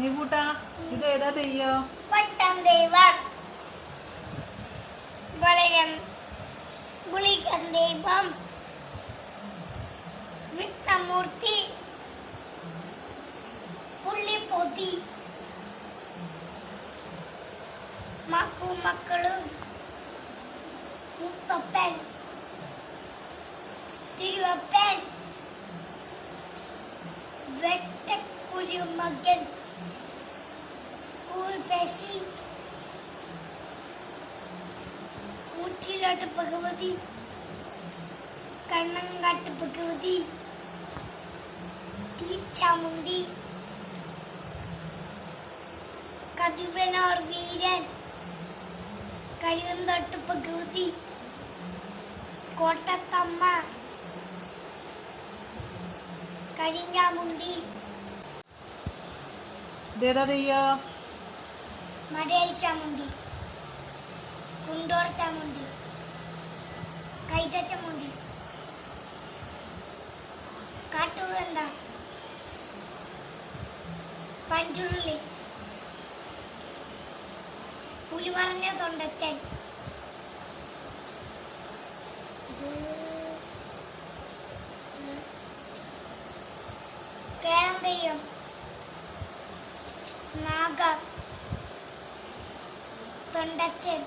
നീ കൂട്ടാ ഇത് ഏതാ തെയ്യോ? വട്ടം ദൈവം. വളയം ഗുളികൻ ദൈവം. വിഘ്നമൂർത്തി. പുള്ളിപ്പൊതി മക്കും മക്കളും. മുത്തപ്പൻ. തിരുവപ്പൻ. വെട്ടക്കുരുമകൻ ഊർപേശി ഊറ്റിലോട്ട് ഭഗവതി. കണ്ണങ്കാട്ട് ഭഗവതി. തീച്ചാമുണ്ടി കതുവനോർ വീരൻ. കരുവന്തോട്ട് ഭഗവതി. കോട്ടത്തമ്മ. കരിഞ്ഞാമുണ്ടി. ഇത് ഏതാ തെയ്യോ? മടയൽ ചാമുണ്ടി കുണ്ടോർ ചാമുണ്ടി കൈത ചാമുണ്ടി കാട്ടുകന്ത പഞ്ചുള്ളി പുലിമറഞ്ഞ തൊണ്ടച്ചൻ. കേളന്തയ്യം നാഗ. തൊണ്ടച്ചൻ.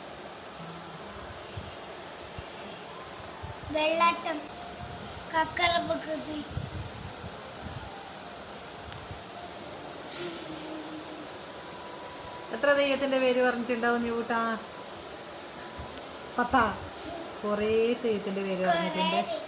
വെള്ളാട്ടം. കക്കറ പ്രകൃതി എത്ര തെയ്യത്തിന്റെ പേര് പറഞ്ഞിട്ടുണ്ടാവും നീ കൂട്ടാ പത്താ? കൊറേ തെയ്യത്തിന്റെ പേര് പറഞ്ഞിട്ടുണ്ട്.